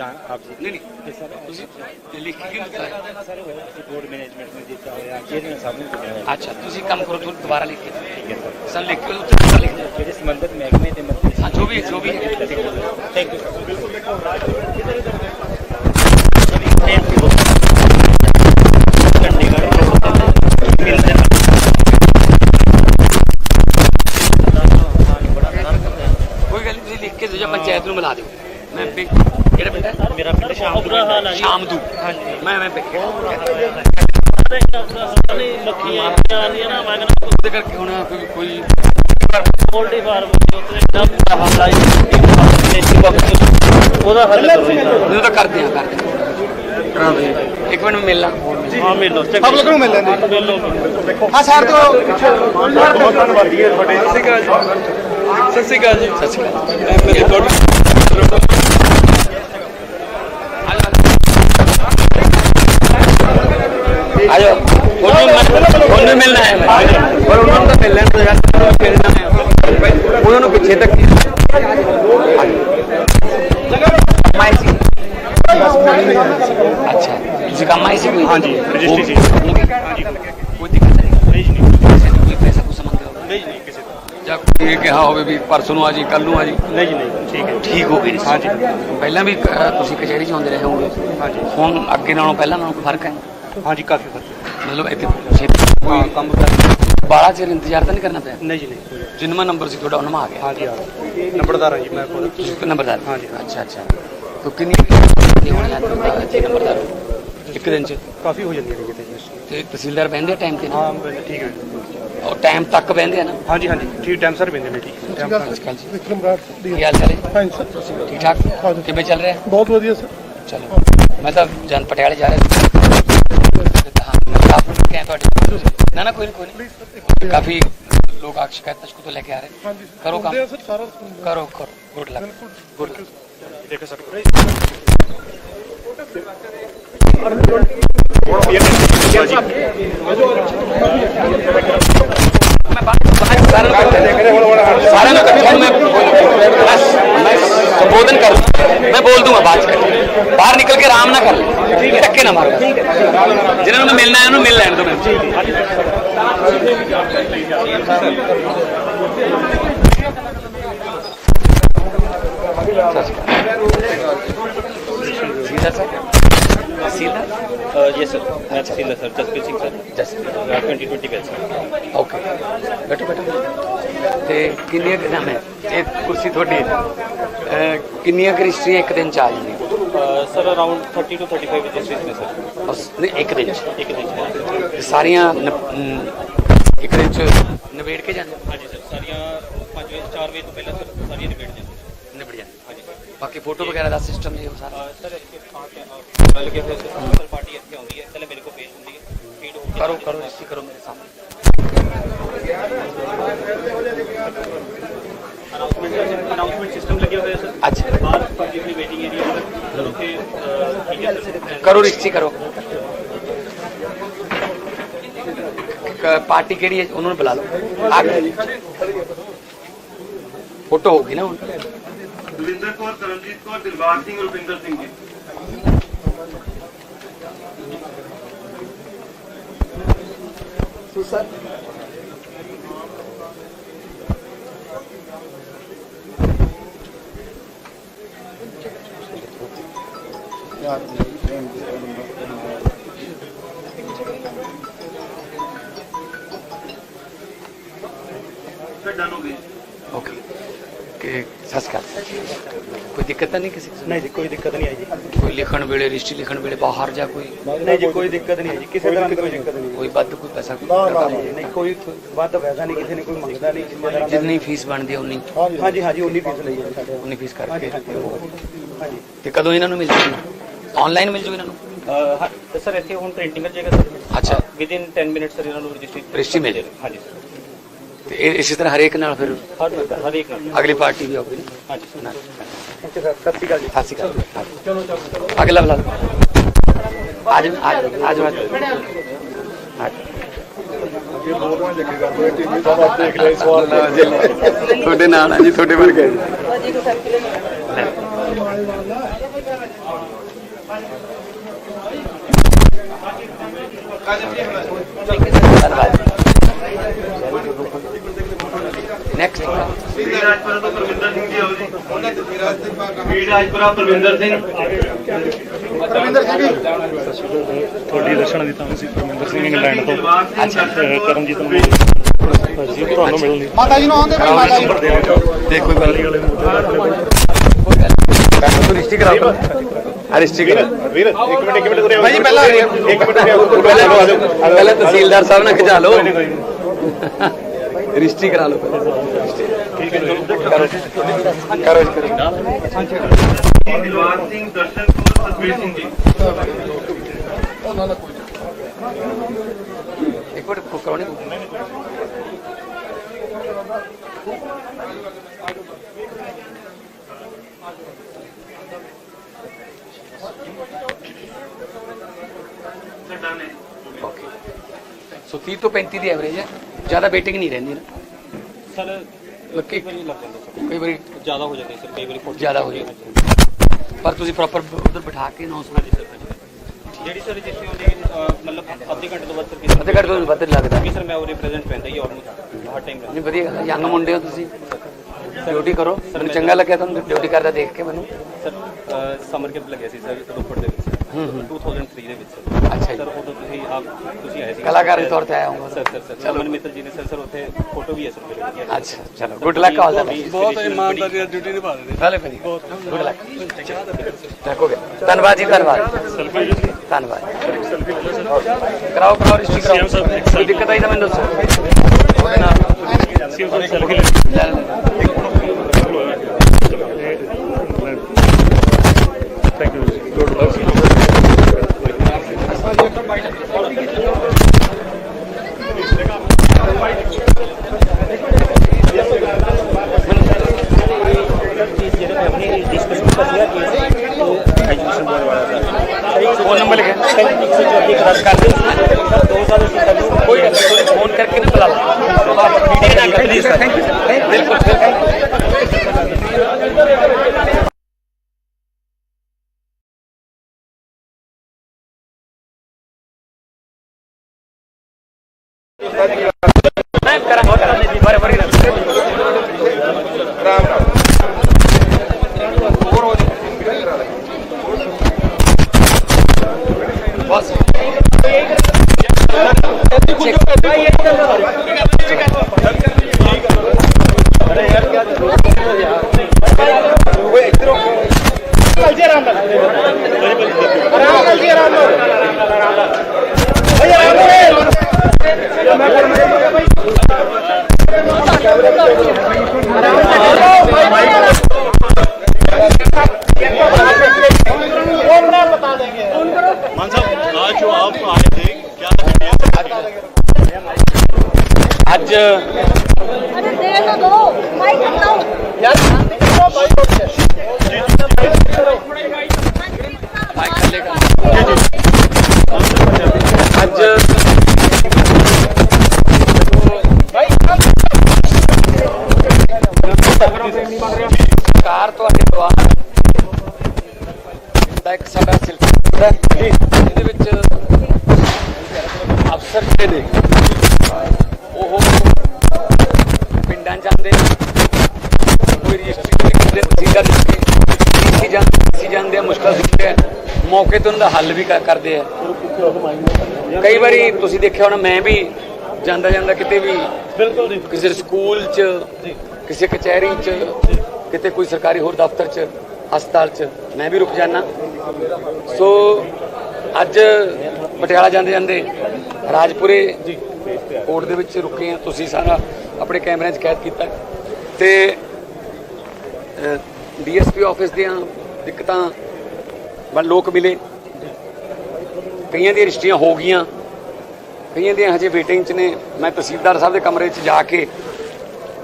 ਦਾ ਹੈ ਜਾਂ ਆਪ ਜੀ ਨਹੀਂ ਨਹੀਂ ਤੇ ਸਰ ਤੁਸੀਂ ਲਿਖ ਕੇ ਕਿਉਂ ਦਿੱਤਾ ਹੈ ਸਰ ਉਹ ਅਸੀਂ ਬੋਰਡ ਮੈਨੇਜਮੈਂਟ ਨੂੰ ਦਿੱਤਾ ਹੋਇਆ ਜਿਹਨੇ ਸਭ ਨੂੰ ਦਿੱਤਾ ਹੋਇਆ ਅੱਛਾ ਤੁਸੀਂ ਕੰਮ ਕਰੋ ਤੁਸੀਂ ਦੁਬਾਰਾ ਲਿਖ ਕੇ ਦਿਓ। ਠੀਕ ਹੈ ਸਰ ਸਰ ਲਿਖ ਕੇ ਉੱਤੇ ਦੁਬਾਰਾ ਲਿਖ ਦਿਓ ਜਿਹੜੇ ਸੰਬੰਧਿਤ ਮਹਿਕਮੇ ਦੇ ਮੰਤਰੀ ਹਾਂ ਜੋ ਵੀ ਜੋ ਵੀ ਹੈ ਥੈਂਕ ਯੂ ਕੋਈ ਗੱਲ ਨਹੀਂ ਤੁਸੀਂ ਲਿਖ ਕੇ ਦਿਓ ਜਾਂ ਪੰਚਾਇਤ ਨੂੰ ਮਿਲਾ ਦਿਓ ਮੈਂ ਪਿ- ਕਿਹੜਾ ਪਿੰਡ ਹੈ ਮੇਰਾ ਪਿੰਡ ਸ਼ਾਮ ਹਾਂਜੀ ਮੈਂ ਮੈਂ ਮੱਖੀਆਂ ਨਾ ਮੈਂ ਕਹਿੰਦਾ ਉਹਦੇ ਕਰਕੇ ਹੁਣ ਕੋਈ ਕੋਈ ਪੋਲਟਰੀ ਫਾਰਮ ਦੇ ਉੱਤੇ ਡੰਪ ਹਮਲਾ ਉਹਦਾ ਹੱਲ ਕਰੋ। ਜੀ ਉਹ ਤਾਂ ਕਰਦੇ ਆ ਕਰਦੇ ਇੱਕ ਮਿੰਟ ਮੈਂ ਮਿਲਣਾ। ਹਾਂ ਮਿਲ ਲਓ ਸਭ ਲੋਕਾਂ ਨੂੰ ਮਿਲ ਲੈਂਦੇ ਮਿਲ ਲਓ ਹਾਂ ਸਰ ਤੋਂ ਬਹੁਤ ਧੰਨਵਾਦੀ ਹੈ ਤੁਹਾਡੇ। ਸਤਿ ਸ਼੍ਰੀ ਅਕਾਲ ਜੀ। ਸਤਿ ਸ਼੍ਰੀ ਅਕਾਲ ਜੀ। ਸਤਿ ਸ਼੍ਰੀ ਅਕਾਲ। ਮੇਰੇ ਤੁਹਾਡੇ ਆਜੋ। ਉਹਨੂੰ ਮੈਂ- ਉਹਨੂੰ ਮਿਲਣਾ ਹੈ। ਮੈਂ ਪਰ ਉਹਨਾਂ ਨੂੰ ਤਾਂ ਮਿਲ ਲੈਣ ਤੋਂ ਯਾਰ ਮਿਲਣਾ ਹੈ ਉਹਨਾਂ ਨੂੰ ਪਿੱਛੇ ਤੱਕ ਮਾਈ ਸੀ। ਅੱਛਾ। ਤੁਸੀਂ ਕੰਮ ਆਏ ਸੀ ਕੋਈ? ਹਾਂਜੀ, ਰਜਿਸਟਰੀ ਸੀ। ਹਾਂਜੀ। ਕੋਈ ਦਿੱਕਤ ਨਹੀਂ? ਨਹੀਂ ਜੀ ਨਹੀਂ। ਕਿਸੇ ਨੂੰ ਕੋਈ ਪੈਸਾ ਕੁਛ ਮੰਗਿਆ ਹੋਵੇ? ਨਹੀਂ ਨਹੀਂ ਕਿਸੇ ਤੋਂ। ਜਾਂ ਇਹ ਕਿਹਾ ਹੋਵੇ ਵੀ ਪਰਸੋਂ ਨੂੰ ਆ ਜੀ ਕੱਲ ਨੂੰ ਆ ਜੀ? ਨਹੀਂ ਜੀ ਨਹੀਂ ਠੀਕ ਹੈ। ਠੀਕ ਹੋ ਗਏ ਨੇ ਹਾਂਜੀ। ਪਹਿਲਾਂ ਵੀ ਤੁਸੀਂ ਕਚਹਿਰੀ ਚ ਆਉਂਦੇ ਰਹੇ ਹੋਗੇ ਹਾਂਜੀ। ਹੁਣ ਅੱਗੇ ਨਾਲੋਂ ਪਹਿਲਾਂ ਨਾਲੋਂ ਕੋਈ ਫ਼ਰਕ ਹੈ? ਹਾਂਜੀ ਕਾਫੀ ਫ਼ਰਕ ਮਤਲਬ ਇੱਥੇ ਛੇਤੀ ਹਾਂ ਕੋਈ ਕੰਮ ਕਰ ਬਾਰਾਂ ਚਿਰ ਇੰਤਜ਼ਾਰ ਤਾਂ ਨਹੀਂ ਕਰਨਾ ਪਿਆ? ਨਹੀਂ ਜੀ ਨਹੀਂ। ਕੋਈ ਜਿੰਨਾ ਨੰਬਰ ਸੀ ਤੁਹਾਡਾ ਉਹਨਾਂ ਮਾ ਆ ਗਿਆ। ਹਾਂਜੀ ਹਾਂ। ਨੰਬਰਦਾਰ ਹਾਂ ਜੀ ਮੈਂ ਕੋਲ ਤੁਸੀਂ ਕੋਈ ਨੰਬਰਦਾਰ? ਹਾਂਜੀ। ਅੱਛਾ ਅੱਛਾ। ਤਾਂ ਕਿੰਨੀ ਕਿੰਨੀ ਹੋਣੀ ਹੈ? ਜੀ ਨੰਬਰਦਾਰ ਇੱਕ ਦਿਨ ਚ? ਕਾਫੀ ਹੋ ਜਾਂਦੀ ਹੈ ਕਿਤੇ ਜੀ। ਤੇ ਤਹਿਸੀਲਦਾਰ ਬਹਿੰਦੇ ਟਾਈਮ ਤੇ ਨਾ? ਹਾਂ ਮੈਂ- ਠੀਕ ਹੈ ਜੀ। ਉਹ ਟਾਈਮ ਤੱਕ ਬਹਿੰਦੇ ਆ ਨਾ? ਹਾਂਜੀ ਹਾਂਜੀ। ਠੀਕ ਟਾਈਮ ਸਰ ਬਿੰਦੇ ਨੇ ਠੀਕ। ਟਾਈਮ। ਅੱਜਕੱਲ ਜੀ ਵਿਕਰਮ ਰਾਜ ਦੀ ਕੀ ਹਾਲ ਚਾਲ ਹੈ? ਹਾਂਜੀ ਸਰ ਠੀਕ ਠਾਕ? ਕਿਵੇਂ ਚੱਲ ਰਿਹਾ? ਬਹੁਤ ਵਧੀਆ ਸਰ। ਚਲੋ। ਮੈਂ ਤਾਂ ਜਨ ਪਟਿਆਲੇ ਜਾ ਰਿਹਾ ਸੀ। ਹਾਂ ਮੈਂ ਤਾਂ ਆਪ ਕਹਿ ਤੁਹਾਡੇ ਨਾ ਨਾ ਕੋਈ ਨਹੀਂ ਕੋਈ ਨਹੀਂ ਕਾਫੀ ਲੋਕ ਆ ਸ਼ਿਕਾਇਤ ਤਸ਼ਕੂ ਤੋਂ ਲੈ ਕੇ ਆ ਰਹੇ ਹਾਂਜੀ ਕਰੋ ਕੰਮ ਸਰ ਸਾਰਾ ਕਰੋ ਕਰੋ ਗੁੱਡ ਲੱਕ ਗੁੱਡ ਦੇਖੋ ਸਰ ਮੈਂ ਬਾਅਦ ਬਾਅਦ ਸਾਰਿਆਂ ਨੂੰ ਇਕੱਠੇ- ਸਾਰਿਆਂ ਨੂੰ ਇਕੱਠੇ ਮੈਂ ਬੋਲੂੰ। ਬਸ ਮੈਂ ਸੰਬੋਧਨ ਕਰ ਮੈਂ ਬੋਲ ਦੂੰਗਾ ਬਾਅਦ ਚ ਧੱਕੇ ਨਾ ਮਾਰੋ। ਜਿਹਨਾਂ ਨੂੰ ਮਿਲਣਾ ਹੈ, ਉਹਨੂੰ ਮਿਲ ਲੈਣ ਦੋ ਯੈਸ ਸਰ ਮੈਂ tehsildar sir Jaspreet Singh sir Jaspreet 2020 batch okay ਬੈਠੋ ਬੈਠੋ ਤੇ ਕਿੰਨੀਆਂ ਕਿਨਾਂ ਹੈ ਇਹ ਕੁਰਸੀ ਤੁਹਾਡੀ ਹੈ। ਕਿੰਨੀਆਂ ਕ੍ਰਿਸ਼ਟੀਆਂ ਇੱਕ ਦਿਨ ਚ ਆ ਸਰ ਅਰਾਊਂਡ 30 ਤੋਂ 35 ਰਜਿਸਟਰੀਜ਼ ਨੇ ਸਰ ਬਸ ਨਹੀਂ ਇੱਕ ਦਿਨ ਚ ਇੱਕ ਦਿਨ 'ਚ। ਸਾਰੀਆਂ ਨ- ਅਮ, ਇੱਕ ਦਿਨ ਚ ਨਿਬੇੜ ਕੇ ਜਾਂਦੇ? ਹਾਂਜੀ ਸਰ ਸਾਰੀਆਂ 5 ਵਜੇ 4 ਵਜੇ ਤੋਂ ਪਹਿਲਾਂ ਸਰ ਸਾਰੀਆਂ ਨਿਬੇੜ ਜਾਂਦੀਆਂ ਨਿਬੜ ਜਾਂਦੇ। ਬਾਕੀ ਫੋਟੋ ਵਗੈਰਾ ਦਾ ਸਿਸਟਮ ਜੀ ਉਹ ਸਾਰਾ? ਅਹ ਸਰ ਇੱਥੇ ਥਾਂ ਤੇ ਅਹ, ਲੱਗੇ ਹੋਏ ਸਰ ਪਾਰਟੀ ਇੱਥੇ ਆਉਂਦੀ ਹੈ। ਪਹਿਲੇ ਮੇਰੇ ਕੋਲ ਪੇਜ ਹੁੰਦੀ ਹੈ। ਫੀਡ ਹੋ ਕੇ ਕਰੋ ਕਰੋ ਰਜਿਸਟਰੀ ਕਰੋ ਮੇਰੇ ਸਾਹਮਣੇ। ਅਨਾਉਂਸਮੈਂਟ ਸਿਸਟਮ ਲੱਗੇ ਹੋਏ ਸਰ ਅੱਛਾ ਬਾਹਰ ਪਬਲਿਕ ਦੀ ਵੇਟਿੰਗ ਏਰੀਆ ਸਰ ਉੱਥੇ ਅਹ, ਠੀਕ ਹੈ ਸਰ ਕਰੋ ਰਜਿਸਟਰੀ ਕਰੋ ਕ- ਪਾਰਟੀ ਕਿਹੜੀ ਹੈ ਉਹਨਾਂ ਨੂੰ ਬੁਲਾ ਲਓ ਆ ਗਏ ਫੋਟੋ ਹੋਗੀ ਨਾ ਹੁਣ ਦਵਿੰਦਰ ਕੌਰ ਕਰਮਜੀਤ ਕੌਰ ਦਿਲਬਾਗ ਸਿੰਘ ਜਿੰਨੀ ਫੀਸ ਬਣਦੀ ਹਾਂਜੀ ਹਾਂਜੀ ਉਨੀ ਫੀਸ ਕਰਕੇ। ਤੇ ਕਦੋਂ ਇਹਨਾਂ ਨੂੰ ਮਿਲਦੀ ਹੈ ਆਨਲਾਈਨ ਮਿਲ ਜੂ ਇਹਨਾਂ ਨੂੰ? ਸਰ ਇੱਥੇ ਹੁਣ ਪ੍ਰਿੰਟਿੰਗ ਕਰ ਜਾਏਗਾ ਸਰ। ਅੱਛਾ। ਵਿਦ ਇਨ 10 ਮਿੰਟਸ ਸਰ ਇਹਨਾਂ ਨੂੰ ਰਜਿਸਟਰੀ ਰਜਿਸਟਰੀ ਮਿਲ ਜਾਏਗੀ। ਹਾਂਜੀ ਸਰ। ਤੇ ਇਹ ਇਸੇ ਤਰ੍ਹਾਂ ਹਰੇਕ ਨਾਲ ਫਿਰ ਹਰ ਹਰ ਇੱਕ ਨਾਲ। ਅਗਲੀ ਪਾਰਟੀ ਵੀ ਆਉਗੀ ਹਾਂਜੀ ਸਰ। ਸਤਿ ਸ਼੍ਰੀ ਅਕਾਲ ਜੀ। ਸਤਿ ਸ਼੍ਰੀ ਅਕਾਲ। ਚਲੋ ਚਲੋ। ਅਗਲਾ ਬੁਲਾ ਜਾਓ ਆ ਜਾਓ ਤੁਹਾਡੇ ਨਾਲ ਆ ਜੀ ਤੁਹਾਡੇ ਵਰਗੇ ਜੀ। ਨੈਕਸਟ ਰਾਜਪੁਰਾ ਤੋਂ ਪ੍ਰਵਿੰਦਰ ਸਿੰਘ। ਜੀ ਆਓ ਜੀ। ਵੀਰ ਰਾਜਪੁਰਾ ਪ੍ਰਵਿੰਦਰ ਸਿੰਘ ਤੁਹਾਡੀ ਦਰਸ਼ਨ ਦੀ ਤਾਂ ਸੀ ਪਰਮਿੰਦਰ ਸਿੰਘ ਇੰਗਲੈਂਡ ਤੋਂ। ਸਿੰਘ ਕਰਮਜੀਤ ਨੂੰ ਜੀ ਤੁਹਾਨੂੰ ਮਿਲਣ। ਲਈ ਮਾਤਾ ਜੀ ਨੂੰ ਆਉਂਦੇ ਭਾਈ ਮਾਤਾ ਜੀ। ਦੇਖ ਕੋਈ ਗੱਲ ਵਾਲੇ ਮੁੱਦੇ ਤੂੰ ਰਿਸ਼ਤੀ ਕਰਾ। ਲਓ ਆ ਰਿਸ਼ਤੀ ਕਰਾ। ਵੀਰ ਇੱਕ ਮਿੰਟ ਇੱਕ ਮਿੰਟ ਉਰੇ ਭਾਈ ਜੀ ਪਹਿਲਾਂ ਇੱਕ ਮਿੰਟ। ਪਹਿਲਾਂ ਪਹਿਲਾਂ ਤਹਿਸੀਲਦਾਰ ਸਾਹਿਬ ਨਾਲ ਖਿਚਾ ਲਓ। ਰਿਸ਼ਤੀ ਕਰਾ ਲਓ ਠੀਕ ਹੈ ਕਰੋ ਕਰੋ। ਦਿਲਬਾਗ ਸਿੰਘ ਦਰਸ਼ਨ ਕੌਰ ਸਤਵੀਰ ਸਿੰਘ ਜੀ। ਇੱਕ ਮਿੰਟ ਕਰਾਉਣੀ ਨੇ ਓਕੇ ਸੋ 30 ਤੋਂ 35 ਦੀ ਐਵਰੇਜ ਹੈ। ਜ਼ਿਆਦਾ ਵੇਟਿੰਗ ਨਹੀਂ ਰਹਿੰਦੀ ਨਾ। Sir lucky? ਕਈ ਲੱਗ ਜਾਂਦਾ ਸਰ। ਕਈ ਵਾਰੀ ਜ਼ਿਆਦਾ ਹੋ ਜਾਂਦੇ ਸਰ ਕਈ ਵਾਰੀ ਫੋਟੋ ਜ਼ਿਆਦਾ ਹੋ ਜਾਂਦੀ ਪਰ ਤੁਸੀਂ ਪ੍ਰੋਪਰ ਉਧਰ ਬਿਠਾ ਕੇ ਨੌ ਹਾਂਜੀ ਸਰ ਹਾਂਜੀ ਜਿਹੜੀ ਸਰ ਰਜਿਸਟਰੀ ਹੁੰਦੀ ਹੈ ਅਹ, ਮਤਲਬ ਅੱਧੇ ਘੰਟੇ ਤੋਂ ਬਾਅਦ ਸਰ ਕਿਸੇ ਅੱਧੇ ਘੱਟ ਤੋਂ ਵੱਧ ਲੱਗਦਾ। ਕਿਉਂਕਿ ਸਰ ਮੈਂ ਉਹ ਰਿਪਰੈਜ਼ੈਂਟ ਪੈਂਦਾ ਹੀ ਆਲਮੋਸਟ ਹਰ ਟਾਈਮ ਨਹੀਂ ਵਧੀਆ ਗੱਲ ਯੰਗ ਮੁੰਡੇ ਹੋ ਤੁਸੀਂ। ਡਿਊਟੀ ਕਰੋ ਮੈਨੂੰ ਚੰਗਾ ਲੱਗਿਆ ਤੁਹਾਨੂੰ ਡਿਊਟੀ ਕਰਦਾ ਦੇਖ ਕੇ ਮੈਨੂੰ ਸਰ ਸਮਰ ਕੈਂਪ ਲੱਗਿਆ ਸੀ ਸਰ ਰੋਪੜ ਦੇ ਵਿੱਚ ਹੂੰ ਹੂੰ 2003 ਦੇ ਵਿੱਚ ਸਰ ਅੱਛਾ ਜੀ ਸਰ ਉਦੋਂ ਤੁਸੀਂ ਆਪ ਤੁਸੀਂ ਆਏ ਸੀ ਕਲਾਕਾਰ ਦੇ ਤੌਰ ਤੇ ਆਇਆ ਹਾਂ ਸਰ ਸਰ ਸਰ ਚਲੋ ਮਿੱਤਲ ਜੀ ਨੇ ਸਰ ਸਰ ਉੱਥੇ ਫੋਟੋ ਵੀ ਹੈ ਸਰ ਮੇਰੇ ਕੋਲ ਅੱਛਾ ਚਲੋ ਗੁੱਡ ਲੱਕ ਆਲ ਦਾ ਬਹੁਤ ਇਮਾਨਦਾਰੀ ਨਾਲ ਡਿਊਟੀ ਨਿਭਾ ਰਹੇ ਭਲੇ ਭਲੇ ਗੁੱਡ ਲੱਕ ਹੋ ਗਿਆ ਧੰਨਵਾਦ ਜੀ ਧੰਨਵਾਦ ਧੰਨਵਾਦ ਕਰਾਓ ਕਰਾਓ ਰਿਸ਼ਤੀ ਕਰਾਓ ਕੋਈ ਦਿੱਕਤ ਆਈ ਤਾਂ ਮੈਨੂੰ ਦੱਸੋ ਉਹਦੇ ਨਾਲ ਸੀਐਮ ਸਾਹਿਬ ਸੈਲਫੀ ਲੈ ਲੈ ਲਓ। ਥੈਂਕ ਯੂ ਜੀ ਗੁੱਡ ਫੋਨ ਨੰਬਰ ਲਿਖਿਆ ਕੋਈ ਗੱਲ ਨਹੀਂ ਫੋਨ ਕਰਕੇ ਮੈਂ ਸਾਡਾ ਸਿਲਸਿਲਾ ਹੈ ਇਹਦੇ ਵਿੱਚ ਅਫਸਰ ਜਿਹੜੇ ਨੇ ਉਹ ਪਿੰਡਾਂ 'ਚ ਜਾਂਦੇ ਕੋਈ ਰਜਿਸਟਰੀ ਨਹੀਂ ਕਰਦੇ ਤਹਿਸੀਲਦਾਰ ਜੀ। ਕੀ ਜਾਂਦੇ ਜਾਂਦੇ ਆ ਮੁਸ਼ਕਲ ਸਿੱਖਦੇ ਆ ਮੌਕੇ ਤੇ ਉਹਨਾਂ ਦਾ ਹੱਲ ਵੀ ਕਰ- ਕਰਦੇ ਆ ਕਈ ਵਾਰੀ ਤੁਸੀਂ ਦੇਖਿਆ ਹੋਣਾ ਮੈਂ ਵੀ ਜਾਂਦਾ ਜਾਂਦਾ ਕਿਤੇ ਵੀ ਬਿਲਕੁਲ ਕਿਸੇ ਸਕੂਲ 'ਚ ਕਿਸੇ ਕਚਹਿਰੀ 'ਚ ਕਿਤੇ ਕੋਈ ਸਰਕਾਰੀ ਹੋਰ ਦਫ਼ਤਰ 'ਚ ਹਸਪਤਾਲ 'ਚ। ਮੈਂ ਵੀ ਰੁਕ ਜਾਣਾ ਸੋ ਅੱਜ ਪਟਿਆਲਾ ਜਾਂਦੇ ਜਾਂਦੇ ਰਾਜਪੁਰੇ ਕੋਰਟ ਦੇ ਵਿੱਚ ਰੁਕੇ ਆ ਤੁਸੀਂ ਸਾਰਾ ਆਪਣੇ ਕੈਮਰਿਆਂ 'ਚ ਕੈਦ ਕੀਤਾ। ਤੇ ਡੀਐਸਪੀ ਆਫਿਸ ਦੀਆਂ ਦਿੱਕਤਾਂ ਬਣ ਲੋਕ ਮਿਲੇ। ਕਈਆਂ ਦੀਆਂ ਰਜਿਸਟਰੀਆਂ ਹੋ ਗਈਆਂ। ਕਈਆਂ ਦੀਆਂ ਹਜੇ ਵੇਟਿੰਗ 'ਚ ਨੇ। ਮੈਂ ਤਹਿਸੀਲਦਾਰ ਸਾਹਿਬ ਦੇ ਕਮਰੇ 'ਚ ਜਾ ਕੇ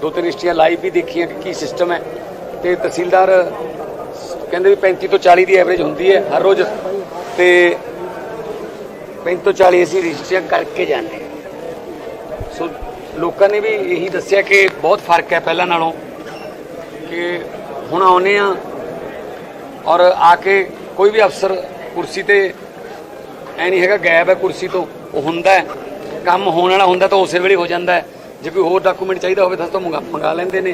ਦੋ ਤਿੰਨ ਰਜਿਸਟਰੀਆਂ ਲਾਈਵ ਵੀ ਦੇਖੀਆਂ ਕਿ ਕੀ ਸਿਸਟਮ ਹੈ। ਤੇ ਤਹਿਸੀਲਦਾਰ ਕਹਿੰਦੇ ਵੀ 35 ਤੋਂ 40 ਦੀ ਐਵਰੇਜ ਹੁੰਦੀ ਹੈ ਹਰ ਰੋਜ਼। ਤੇ 35 ਤੋਂ 40 ਅਸੀਂ ਰਜਿਸਟਰੀਆਂ ਕਰਕੇ ਜਾਂਦੇ ਸੋ ਲੋਕਾਂ ਨੇ ਵੀ ਇਹੀ ਦੱਸਿਆ ਕਿ ਬਹੁਤ ਫ਼ਰਕ ਹੈ ਪਹਿਲਾਂ ਨਾਲੋਂ ਕਿ ਹੁਣ ਆਉਨੇ ਆ ਔਰ ਆ ਕੇ ਕੋਈ ਵੀ ਅਫਸਰ ਕੁਰਸੀ ਤੇ ਐ ਨਹੀਂ ਹੈਗਾ ਗਾਇਬ ਹੈ ਕੁਰਸੀ ਤੋਂ, ਉਹ ਹੁੰਦਾ ਕੰਮ ਹੋਣ ਵਾਲਾ ਹੁੰਦਾ ਤਾਂ ਉਸੇ ਵੇਲੇ ਹੋ ਜਾਂਦਾ ਜੇ ਕੋਈ ਹੋਰ ਡਾਕੂਮੈਂਟ ਚਾਹੀਦਾ ਹੋਵੇ ਤਾਂ ਤੋਂ ਮੰਗਾ ਮੰਗਾ ਲੈਂਦੇ ਨੇ।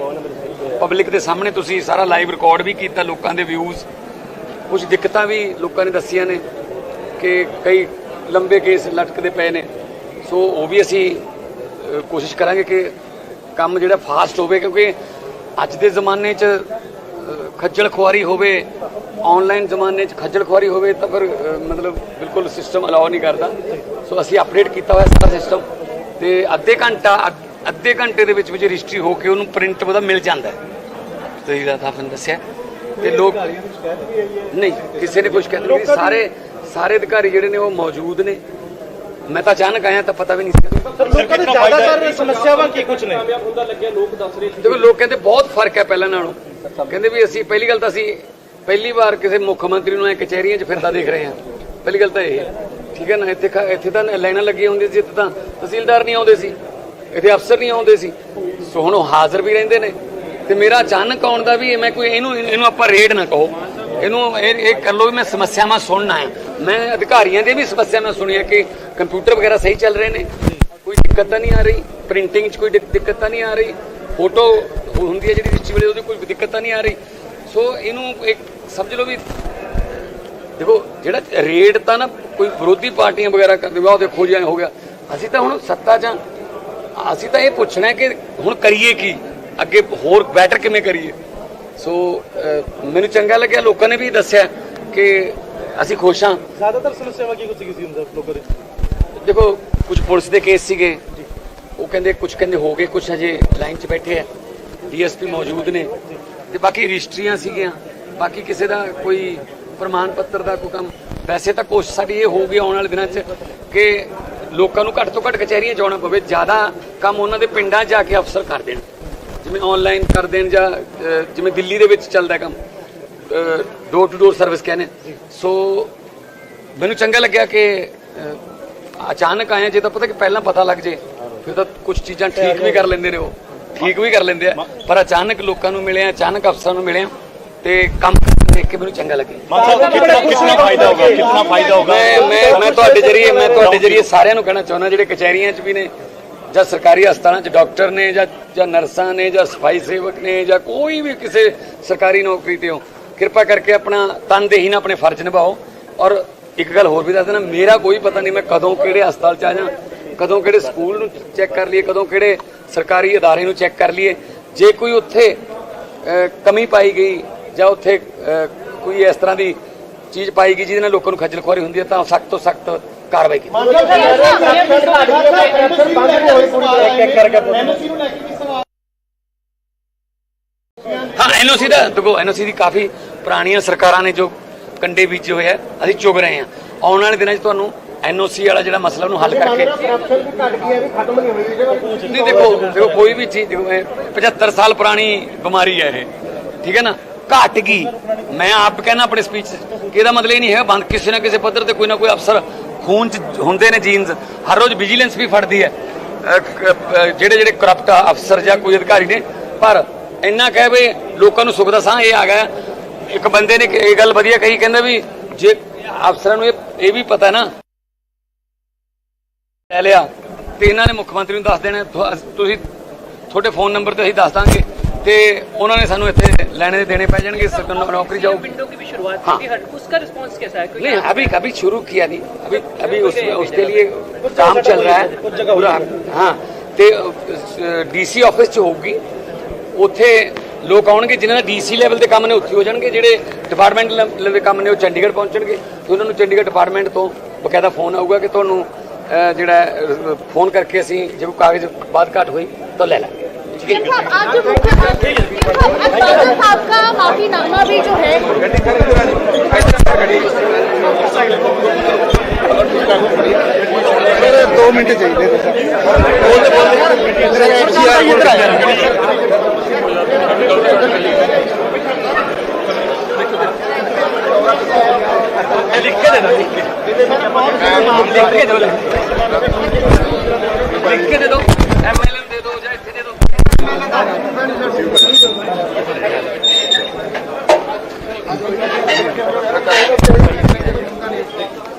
ਪਬਲਿਕ ਦੇ ਸਾਹਮਣੇ ਤੁਸੀਂ ਸਾਰਾ ਲਾਈਵ ਰਿਕਾਰਡ ਵੀ ਕੀਤਾ ਲੋਕਾਂ ਦੇ ਵਿਊਜ਼ ਕੁਝ ਦਿੱਕਤਾਂ ਵੀ ਲੋਕਾਂ ਨੇ ਦੱਸੀਆਂ ਨੇ ਕਿ ਕਈ ਲੰਬੇ ਕੇਸ ਲਟਕਦੇ ਪਏ ਨੇ। ਸੋ ਉਹ ਵੀ ਅਸੀਂ ਕੋਸ਼ਿਸ਼ ਕਰਾਂਗੇ ਕਿ ਕੰਮ ਜਿਹੜਾ ਫਾਸਟ ਹੋਵੇ, ਕਿਉਂਕਿ ਅੱਜ ਦੇ ਜ਼ਮਾਨੇ 'ਚ ਖੱਜਲ ਖੁਆਰੀ ਹੋਵੇ ਆਨਲਾਈਨ ਜ਼ਮਾਨੇ 'ਚ ਖੱਜਲ ਖੁਆਰੀ ਹੋਵੇ ਤਾਂ ਫਿਰ ਮਤਲਬ ਬਿਲਕੁਲ ਸਿਸਟਮ ਅਲਾਉ ਨਹੀਂ ਕਰਦਾ। ਸੋ ਅਸੀਂ ਅਪਡੇਟ ਕੀਤਾ ਹੋਇਆ ਸਾਰਾ ਸਿਸਟਮ ਤੇ ਅੱਧੇ ਘੰਟਾ, ਅੱਧ- ਅੱਧੇ ਘੰਟੇ ਦੇ ਵਿੱਚ ਵਿੱਚ ਰਜਿਸਟਰੀ ਹੋ ਕੇ ਉਹਨੂੰ ਪ੍ਰਿੰਟ ਉਹਦਾ ਮਿਲ ਜਾਂਦਾ ਹੈ। ਤੁਸੀਂ ਦਾ ਤੁਹਾਨੂੰ ਦੱਸਿਆ। ਤੇ ਲੋਕ ਨਹੀਂ ਕਿਸੇ ਨੇ ਕੁਝ ਕਹਿੰਦੇ ਨਹੀਂ ਸਾਰੇ ਸਾਰੇ ਅਧਿਕਾਰੀ ਜਿਹੜੇ ਨੇ ਉਹ ਮੌਜੂਦ ਨੇ। ਮੈਂ ਤਾਂ ਅਚਾਨਕ ਆਇਆ ਤਾਂ ਪਤਾ ਵੀ ਨਹੀਂ ਸੀ। ਲੋਕਾਂ ਦੇ ਜ਼ਿਆਦਾਤਰ ਸਮੱਸਿਆਵਾਂ ਕੀ ਕੁਝ ਨੇ? ਦੇਖੋ ਲੋਕ ਕਹਿੰਦੇ ਬਹੁਤ ਫ਼ਰਕ ਹੈ ਪਹਿਲਾਂ ਨਾਲੋਂ। ਕਹਿੰਦੇ ਵੀ ਅਸੀਂ ਪਹਿਲੀ ਗੱਲ ਤਾਂ ਅਸੀਂ ਪਹਿਲੀ ਵਾਰ ਕਿਸੇ ਮੁੱਖ ਮੰਤਰੀ ਨੂੰ ਐ ਕਚਹਿਰੀਆਂ 'ਚ ਫਿਰਦਾ ਦੇਖ ਰਹੇ ਹਾਂ। ਪਹਿਲੀ ਗੱਲ ਤਾਂ ਇਹ ਹੈ। ਠੀਕ ਹੈ ਨਾ? ਇੱਥੇ ਇੱਥੇ ਤਾਂ ਲਾਈਨਾਂ ਲੱਗੀਆਂ ਹੁੰਦੀਆਂ ਸੀ ਇੱਥੇ ਤਾਂ ਤਹਿਸੀਲਦਾਰ ਨਹੀਂ ਆਉਂਦੇ ਸੀ। ਇੱਥੇ ਅਫਸਰ ਨਹੀਂ ਆਉਂਦੇ ਸੀ। ਸੋ ਹੁਣ ਉਹ ਹਾਜ਼ਰ ਵੀ ਰਹਿੰਦੇ ਨੇ। ਤੇ ਮੇਰਾ ਅਚਾਨਕ ਆਉਣ ਦਾ ਵੀ, ਮੈਂ ਕੋਈ ਇਹਨੂੰ ਇਹਨੂੰ ਆਪਾਂ ਰੇਡ ਨਾ ਕਹੋ। ਇਹਨੂੰ ਇਹ ਇਹ ਕਰ ਲਓ ਵੀ ਮੈਂ ਸਮੱਸਿਆਵਾਂ ਸੁਣਨਾ ਹੈ ਮੈਂ ਅਧਿਕਾਰੀਆਂ ਦੀ ਵੀ ਸਮੱਸਿਆਵਾਂ ਸੁਣੀਆਂ ਕਿ ਕੰਪਿਊਟਰ ਵਗੈਰਾ ਸਹੀ ਚੱਲ ਰਹੇ ਨੇ। ਕੋਈ ਦਿੱਕਤ ਤਾਂ ਨਹੀਂ ਆ ਰਹੀ। ਪ੍ਰਿੰਟਿੰਗ 'ਚ ਕੋਈ ਦਿੱਕ- ਦਿੱਕਤ ਤਾਂ ਨਹੀਂ ਆ ਰਹੀ। ਫੋਟੋ ਹੁੰਦੀ ਹੈ ਜਿਹੜੀ ਰਿਚੀ ਵੇਲੇ, ਉਹਦੀ ਕੋਈ ਦਿੱਕਤ ਤਾਂ ਨਹੀਂ ਆ ਰਹੀ। ਸੋ ਇਹਨੂੰ ਇੱਕ ਸਮਝ ਲਓ ਵੀ ਦੇਖੋ, ਜਿਹੜਾ ਰੇਡ ਤਾਂ ਨਾ ਕੋਈ ਵਿਰੋਧੀ ਪਾਰਟੀਆਂ ਵਗੈਰਾ ਕਰਦੇ, ਵਾ ਉਹ ਦੇਖੋ ਜਿਹਾ ਹੋ ਗਿਆ। ਅਸੀਂ ਤਾਂ ਹੁਣ ਸੱਤਾ 'ਚ ਹਾਂ। ਅਸੀਂ ਤਾਂ ਇਹ ਪੁੱਛਣਾ ਕਿ ਹੁਣ ਕਰੀਏ ਕੀ? ਅੱਗੇ ਹੋਰ ਬੈਟਰ ਕਿਵੇਂ ਕਰੀਏ? ਸੋ ਮੈਨੂੰ ਚੰਗਾ ਲੱਗਿਆ ਲੋਕਾਂ ਨੇ ਵੀ ਦੱਸਿਆ ਕਿ ਅਸੀਂ ਖੁਸ਼ ਹਾਂ। ਜ਼ਿਆਦਾਤਰ ਸਮੱਸਿਆਵਾਂ ਕੀ ਕੁਝ ਸੀ ਹੁੰਦਾ ਲੋਕਾਂ ਦੇ? ਦੇਖੋ ਕੁਝ ਪੁਲਿਸ ਦੇ ਕੇਸ ਸੀਗੇ। ਉਹ ਕਹਿੰਦੇ ਕੁਝ ਕਹਿੰਦੇ ਹੋ ਗਏ ਕੁਝ ਅਜੇ ਲਾਈਨ 'ਚ ਬੈਠੇ ਆ। ਡੀਐਸਪੀ ਮੌਜੂਦ ਨੇ। ਤੇ ਬਾਕੀ ਰਜਿਸਟਰੀਆਂ ਸੀਗੀਆਂ। ਬਾਕੀ ਕਿਸੇ ਦਾ ਕੋਈ ਪ੍ਰਮਾਣ ਪੱਤਰ ਦਾ ਕੋਈ ਕੰਮ। ਵੈਸੇ ਤਾਂ ਕੋਸ਼ਿਸ਼ ਸਾਡੀ ਇਹ ਹੋਊਗੀ ਆਉਣ ਵਾਲੇ ਦਿਨਾਂ 'ਚ ਕਿ ਲੋਕਾਂ ਨੂੰ ਘੱਟ ਤੋਂ ਘੱਟ ਕਚਹਿਰੀਆਂ ਆਉਣਾ ਪਵੇ। ਜ਼ਿਆਦਾ ਕੰਮ ਉਹਨਾਂ ਦੇ ਪਿੰਡਾਂ ਜਾ ਕੇ ਅਫਸਰ ਕਰ ਦੇਣ। ਜਿਵੇਂ ਆਨਲਾਈਨ ਕਰ ਦੇਣ ਜਾਂ ਜਿਵੇਂ ਦਿੱਲੀ ਦੇ ਵਿੱਚ ਚੱਲਦਾ ਕੰਮ ਡੋਰ ਟੂ ਡੋਰ ਸਰਵਿਸ ਕਹਿੰਦੇ ਸੋ ਮੈਨੂੰ ਚੰਗਾ ਲੱਗਿਆ ਕਿ ਅਚਾਨਕ ਆਏ ਹਾਂ, ਜੇ ਤਾਂ ਪਤਾ ਕਿ ਪਹਿਲਾਂ ਪਤਾ ਲੱਗ ਜੇ ਫਿਰ ਤਾਂ ਕੁਝ ਚੀਜ਼ਾਂ ਠੀਕ ਵੀ ਕਰ ਲੈਂਦੇ ਨੇ ਉਹ। ਠੀਕ ਵੀ ਕਰ ਲੈਂਦੇ ਆ ਪਰ ਅਚਾਨਕ ਲੋਕਾਂ ਨੂੰ ਮਿਲੇ ਆ ਅਚਾਨਕ ਅਫਸਰਾਂ ਨੂੰ ਮਿਲੇ ਆ ਤੇ ਕੰਮ ਦੇਖ ਕੇ ਮੈਨੂੰ ਚੰਗਾ ਲੱਗਿਆ ਮਾਨ ਸਾਹਿਬ ਕਿੰਨਾ ਕਿੰਨਾ ਫਾਇਦਾ ਹੋਗਾ ਕਿੰਨਾ ਫਾਇਦਾ ਹੋਗਾ ਮੈਂ ਮੈਂ ਮੈਂ ਤੁਹਾਡੇ ਜਰੀਏ ਮੈਂ ਤੁਹਾਡੇ ਜਰੀਏ ਸਾਰਿਆਂ ਨੂੰ ਕਹਿਣਾ ਚਾਹੁੰਦਾ ਜਿਹੜੇ ਕਚਹਿਰੀਆਂ 'ਚ ਵੀ ਨੇ ਜਾਂ ਸਰਕਾਰੀ ਹਸਪਤਾਲਾਂ 'ਚ ਡਾਕਟਰ ਨੇ ਜਾਂ ਜਾਂ ਨਰਸਾਂ ਨੇ ਜਾਂ ਸਫ਼ਾਈ ਸੇਵਕ ਨੇ ਜਾਂ ਕੋਈ ਵੀ ਕਿਸੇ ਸਰਕਾਰੀ ਨੌਕਰੀ ਤੇ ਹੋ, ਕਿਰਪਾ ਕਰਕੇ ਆਪਣਾ ਤਨਦੇਹੀ ਨਾਲ ਆਪਣੇ ਫਰਜ਼ ਨਿਭਾਓ। ਔਰ ਇੱਕ ਗੱਲ ਹੋਰ ਵੀ ਦੱਸ ਦੇਣਾ ਮੇਰਾ ਕੋਈ ਪਤਾ ਨਹੀਂ ਮੈਂ ਕਦੋਂ ਕਿਹੜੇ ਹਸਪਤਾਲ 'ਚ ਆ ਜਾਂ ਕਦੋਂ ਕਿਹੜੇ ਸਕੂਲ ਨੂੰ ਚੈੱਕ ਕਰ ਲਈਏ, ਕਦੋਂ ਕਿਹੜੇ ਸਰਕਾਰੀ ਅਦਾਰੇ ਨੂੰ ਚੈੱਕ ਕਰ ਲਈਏ। ਜੇ ਕੋਈ ਉੱਥੇ ਕਮੀ ਪਾਈ ਗਈ ਜਾਂ ਉੱਥੇ ਕੋਈ ਇਸ ਤਰ੍ਹਾਂ ਦੀ ਚੀਜ਼ ਪਾਈ ਗਈ ਜਿਹਦੇ ਨਾਲ ਲੋਕਾਂ ਨੂੰ ਖੱਜਲ ਖੁਆਰੀ ਹੁੰਦੀ ਹੈ, ਤਾਂ ਸਖਤ ਤੋਂ ਸਖਤ ਕਾਰਵਾਈ ਕੀਤੀ। ਹਾਂ ਐਨਓਸੀ ਦਾ ਦੇਖੋ ਐਨਓਸੀ ਦੀ ਕਾਫੀ ਪੁਰਾਣੀਆਂ ਸਰਕਾਰਾਂ ਨੇ ਜੋ ਕੰਡੇ ਬੀਜੇ ਹੋਏ ਆ ਅਸੀਂ ਚੁਗ ਰਹੇ ਹਾਂ। ਆਉਣ ਵਾਲੇ ਦਿਨਾਂ 'ਚ ਤੁਹਾਨੂੰ ਐਨਓਸੀ ਵਾਲਾ ਜਿਹੜਾ ਮਸਲਾ ਉਹਨੂੰ ਹੱਲ ਕਰਕੇ ਨਹੀਂ ਦੇਖੋ ਦੇਖੋ ਕੋਈ ਵੀ ਚੀਜ਼ ਦੇਖੋ ਇਹ 75 ਸਾਲ ਪੁਰਾਣੀ ਬਿਮਾਰੀ ਹੈ ਇਹ ਠੀਕ ਹੈ ਨਾ? ਘਟ ਗਈ ਮੈਂ ਆਪ ਕਹਿੰਦਾ ਆਪਣੇ ਸਪੀਚ ਕਿ ਇਹਦਾ ਮਤਲਬ ਇਹ ਨਹੀਂ ਹੈ ਬੰਦ ਕਿਸੇ ਨਾ ਕਿਸੇ ਪੱਧਰ ਤੇ ਕੋਈ ਨਾ ਕੋਈ ਅਫਸਰ ਖੂਨ ਚ ਹੁੰਦੇ ਨੇ ਜੀਨਸ ਹਰ ਰੋਜ਼ ਵਿਜੀਲੈਂਸ ਵੀ ਫੜਦੀ ਹੈ। ਜਿਹੜੇ ਜਿਹੜੇ ਕਰਪਟ ਅਫਸਰ ਜਾਂ ਕੋਈ ਅਧਿਕਾਰੀ ਨੇ, ਪਰ ਇੰਨਾ ਕਹਿ ਵੀ ਲੋਕਾਂ ਨੂੰ ਸੁੱਖ ਦਾ ਸਾਹ ਇਹ ਆ ਗਿਆ। ਇੱਕ ਬੰਦੇ ਨੇ ਇਹ ਗੱਲ ਵਧੀਆ ਕਹੀ, ਕਹਿੰਦਾ ਵੀ ਜੇ ਅਫਸਰਾਂ ਨੂੰ ਇਹ ਵੀ ਪਤਾ ਨਾ, ਲੈ ਲਿਆ, ਤੇ ਇਹਨਾਂ ਨੇ ਮੁੱਖ ਮੰਤਰੀ ਨੂੰ ਦੱਸ ਦੇਣਾ ਤੁਸੀਂ, ਤੁਹਾਡੇ ਫੋਨ ਨੰਬਰ ਤੇ ਅਸੀਂ ਦੱਸ ਦਾਂਗੇ। ਤੇ ਉਹਨਾਂ ਨੇ ਸਾਨੂੰ ਇੱਥੇ ਲੈਣੇ ਦੇ ਦੇਣੇ ਪੈ ਜਾਣਗੇ ਸਰਕਾਰ ਨੂੰ ਨੌਕਰੀ जाओगी विंडो की भी शुरुआत हाँ। की थी हर उसका रिस्पांस कैसा है कोई नहीं अभी अभी शुरू किया नहीं अभी अभी उस, उसके लिए काम चल रहा है पूरा हाँ ਤੇ ਡੀਸੀ ਆਫਿਸ ਚ ਹੋਊਗੀ ਉੱਥੇ ਲੋਕ ਆਉਣਗੇ ਜਿਨ੍ਹਾਂ ਦਾ ਡੀਸੀ ਲੈਵਲ ਦੇ ਕੰਮ ਨੇ ਉੱਥੇ ਹੋ ਜਾਣਗੇ ਜਿਹੜੇ ਡਿਪਾਰਟਮੈਂਟ ਲੈਵਲ ਦੇ ਕੰਮ ਨੇ ਉਹ ਚੰਡੀਗੜ੍ਹ ਪਹੁੰਚਣਗੇ ਤੇ ਉਹਨਾਂ ਨੂੰ ਚੰਡੀਗੜ੍ਹ ਡਿਪਾਰਟਮੈਂਟ ਤੋਂ ਬਕਾਇਦਾ ਫੋਨ ਆਊਗਾ ਕਿ ਤੁਹਾਨੂੰ ਅਹ, ਜਿਹੜਾ ਫੋਨ ਕਰਕੇ ਅਸੀਂ ਜੇ ਕੋਈ ਕਾਗਜ਼ ਬਾਤ ਘਾਟ ਹੋਈ ਤਾਂ ਲੈ ਲਾਂਗੇ मुख्य साहब का भी जो है। दो मिनट चाहिए लिख के दे दो लिख के दे दो लिख के दे।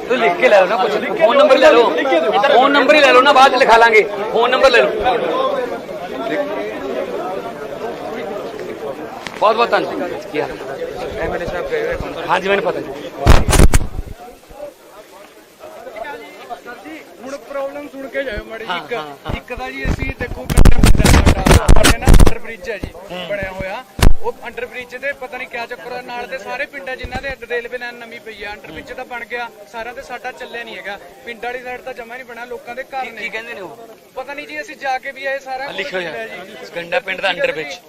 ਤੂੰ ਲਿਖ ਕੇ ਲੈ ਲਓ ਨਾ ਕੁਝ ਫੋਨ ਨੰਬਰ ਲੈ ਲਓ। ਫੋਨ ਨੰਬਰ ਹੀ ਲੈ ਲਓ ਨਾ ਬਾਅਦ ਚ ਲਿਖਾ ਲਾਂਗੇ। ਫੋਨ ਨੰਬਰ ਲੈ ਲਓ। ਬਹੁਤ ਬਹੁਤ ਧੰਨਵਾਦ। ਕੀ ਹਾਲ ਐਮਐਲਏ ਸਾਹਿਬ ਗਏ ਹੋਏ ਕੌਣ ਹਾਂਜੀ ਮੈਨੂੰ ਪਤਾ ਜੀ। ਹੁਣ ਪ੍ਰੋਬਲਮ ਸੁਣ ਕੇ ਜਾਇਓ ਮਾੜੀ ਇੱਕ ਇੱਕ ਤਾਂ ਜੀ ਅਸੀਂ ਦੇਖੋ ਕਿੰਨਾ ਸਾਡਾ ਨਾ ਅੰਡਰ ਬ੍ਰਿਜ ਹੈ ਜੀ ਬਣਿਆ ਹੋਇਆ। ਉਹ ਅੰਡਰ ਬ੍ਰਿਜ ਤੇ ਪਤਾ ਨਹੀਂ ਕਿਆ ਚੱਕਰ ਨਾਲ ਦੇ ਸਾਰੇ ਪਿੰਡਾਂ ਜਿਨ੍ਹਾਂ ਦੇ ਰੇਲਵੇ ਲਾਈਨ ਨਵੀਂ ਪਈ ਆ ਅੰਡਰ ਬ੍ਰਿਜ ਤਾਂ ਬਣ ਗਿਆ ਸਾਰਿਆਂ ਤੇ ਸਾਡਾ ਚੱਲਿਆ ਨਹੀਂ ਹੈਗਾ। ਪਿੰਡ ਵਾਲੀ ਸਾਈਡ ਤਾਂ ਜਮਾ ਨਹੀਂ ਬਣਿਆ ਲੋਕਾਂ ਦੇ ਘਰ ਕੀ ਨੇ। ਕਹਿੰਦੇ ਨੇ ਉਹ? ਪਤਾ ਨਹੀਂ ਜੀ ਅਸੀਂ ਜਾ ਕੇ ਵੀ ਆਏ ਸਾਰਾ ਕੁਛ ਲਿਖਿਓ ਪਿੰਡ ਹੈ ਯਾਰ ਜੀ। ਗੰਡਾ ਪਿੰਡ ਦਾ ਅੰਡਰ ਵਿੱਚ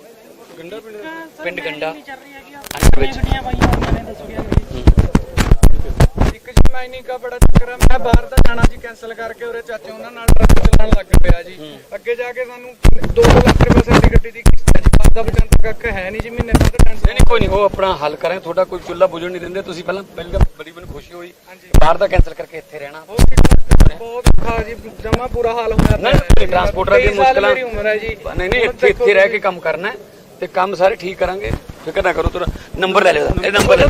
ਪਿੰਡ ਗੰਡਾ। ਅੰਡਰ ਵਿੱਚ ਇੱਕ ਜੀ ਮਾਈਨਿੰਗ ਦਾ ਬੜਾ ਚੱਕਰ ਆ ਮੈਂ ਬਾਹਰ ਦਾ ਜਾਣਾ ਜੀ ਕੈਨਸਲ ਕਰਕੇ ਉਰੇ ਚਾਚੇ ਉਹਨਾਂ ਨਾਲ ਟਰੱਕ ਚਲਾਉਣ ਲੱਗ ਪਿਆ ਜੀ। ਅੱਗੇ ਜਾ ਕੇ ਸਾਨੂੰ 2 ਲੱਖ ਰੁਪਏ ਸਾਡੀ ਗੱਡੀ ਦੀ ਕਿਸ਼ਤ ਹੈ ਜੀ ਬਾਅਦ ਦਾ ਬਚਨ ਤੱਕ ਹੈ ਨਹੀਂ ਜੀ ਮਹੀਨੇ ਬਾਅਦ ਨਹੀਂ ਟੈਨਸ਼ਨ ਨਹੀਂ ਕੋਈ ਨਹੀਂ ਉਹ ਆਪਣਾ ਹੱਲ ਕਰਾਂਗੇ ਤੁਹਾਡਾ ਕੋਈ ਚੁੱਲਾ ਬੁਝਣ ਨਹੀਂ ਦਿੰਦੇ ਤੁਸੀਂ ਪਹਿਲਾਂ ਪਹਿਲਾਂ ਤਾਂ ਬੜੀ ਮੈਨੂੰ ਖੁਸ਼ੀ ਹੋਈ ਬਾਹਰ ਦਾ ਕੈਨਸਲ ਕਰਕੇ ਇੱਥੇ ਰਹਿਣਾ। ਬਹੁਤ ਔਖਾ ਜੀ ਜਮਾ ਬੁਰਾ ਹਾਲ ਹੋਇਆ ਨਹੀਂ ਟਰਾਂਸਪੋਰਟਰਾਂ ਦੀ ਮੁਸ਼ਕਲਾਂ ਨਹੀਂ ਨਹੀਂ ਇੱਥੇ ਇੱਥੇ ਰਹਿ ਕੇ ਕੰਮ ਕਰਨਾ ਤੇ ਕੰਮ ਸਾਰੇ ਠੀਕ ਕਰਾਂਗੇ। ਫਿਕਰ ਨਾ ਕਰੋ ਤੁਰਾ ਨੰਬਰ ਲੈ ਲਿਓ ਇਹ ਨੰਬਰ ਲੈ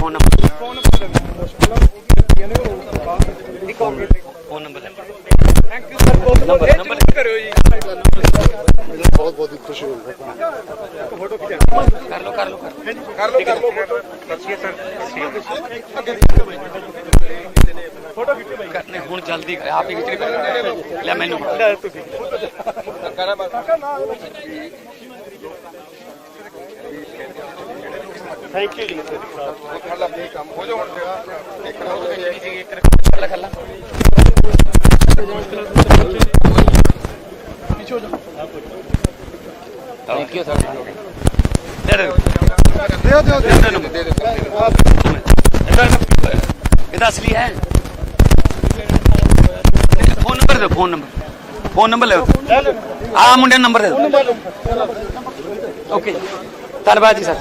ਲਓ। ਆਇਆ ਕਰ ਲੈ number phone number phone number ਲੈ ਥੈਂਕ ਯੂ ਸਰ ਬਹੁਤ ਬਹੁਤ ਨੰਬਰ- ਇਹ ਨੰਬਰ ਜ਼ਰੂਰ ਕਰਿਓ ਜੀ ਕਰ ਲਓ ਕਰ ਲਓ ਹੀ ਲੈ ਲੈ ਥੈਂਕ ਯੂ ਜੀ ਕਰ ਲੈ ਥੈਂਕ ਯੂ ਸਰ ਦੇ ਦੇ ਦਿਓ ਦਿਓ ਦੇ ਦਿਓ ਇਹਦਾ ਅਸਲੀ ਹੈ। ਫੋਨ ਨੰਬਰ ਦਿਓ ਫੋਨ ਨੰਬਰ। ਫੋਨ ਨੰਬਰ ਲਿਓ। ਆ ਮੁੰਡੇ ਦਾ ਨੰਬਰ ਦੇ ਓਕੇ ਧੰਨਵਾਦ ਜੀ ਸਰ।